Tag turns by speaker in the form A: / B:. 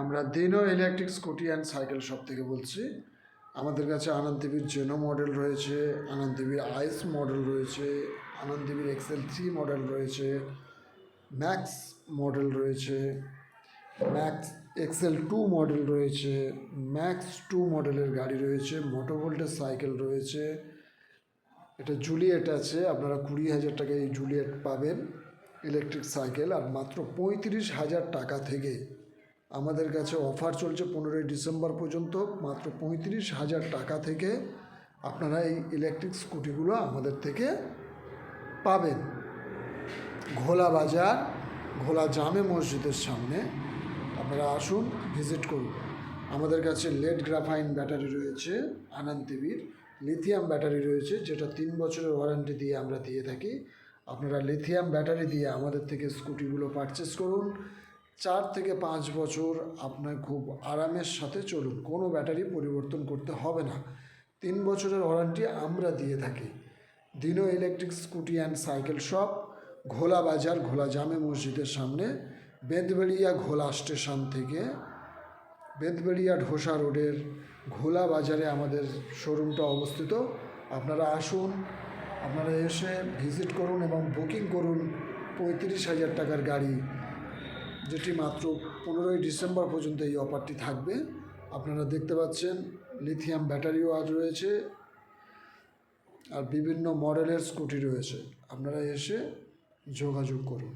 A: আমরা Dino electric scooty and cycle shop থেকে বলছি। আমাদের কাছে আনন্দ টিভির জেনো মডেল রয়েছে আনন্দ টিভির আইস মডেল রয়েছে আনন্দ টিভির এক্সেল থ্রি মডেল রয়েছে ম্যাক্স মডেল রয়েছে ম্যাক্স এক্সেল টু মডেল রয়েছে ম্যাক্স টু মডেলের গাড়ি রয়েছে মোটো ভোল্টেজ সাইকেল রয়েছে। এটা জুলিয়েট আছে, আপনারা কুড়ি হাজার টাকায় এই জুলিয়েট পাবেন। ইলেকট্রিক সাইকেল আর মাত্র পঁয়ত্রিশ হাজার টাকা থেকে আমাদের কাছে অফার চলছে পনেরোই ডিসেম্বর পর্যন্ত, মাত্র পঁয়ত্রিশ হাজার টাকা থেকে আপনারা এই ইলেকট্রিক স্কুটিগুলো আমাদের থেকে পাবেন। ঘোলা বাজার, ঘোলা জামে মসজিদের সামনে আপনারা আসুন ভিজিট করুন। আমাদের কাছে লেড গ্রাফাইন ব্যাটারি রয়েছে, আনন্দ টিভির। লিথিয়াম ব্যাটারি রয়েছে, যেটা তিন বছরের ওয়ারেন্টি দিয়ে আমরা দিয়ে থাকি। আপনারা লিথিয়াম ব্যাটারি দিয়ে আমাদের থেকে স্কুটিগুলো পারচেস করুন। চার থেকে পাঁচ বছর আপনার খুব আরামের সাথে চলুন, কোনো ব্যাটারি পরিবর্তন করতে হবে না। তিন বছরের ওয়ারেন্টি আমরা দিয়ে থাকি। Dino electric scooty and cycle shop, Ghola Bazar, Ghola জামে মসজিদের সামনে বেদবেড়িয়া ঘোলা স্টেশন থেকে বেদবেড়িয়া ঢোসা রোডের ঘোলা বাজারে আমাদের শোরুমটা অবস্থিত। আপনারা আসুন, আপনারা এসে ভিজিট করুন এবং বুকিং করুন পঁয়ত্রিশ হাজার টাকার গাড়ি। যেটি মাত্র পনেরোই ডিসেম্বর পর্যন্ত এই অফারটি থাকবে। আপনারা দেখতে পাচ্ছেন লিথিয়াম ব্যাটারিও আজ রয়েছে আর বিভিন্ন মডেলের স্কুটি রয়েছে। আপনারা এসে যোগাযোগ করুন।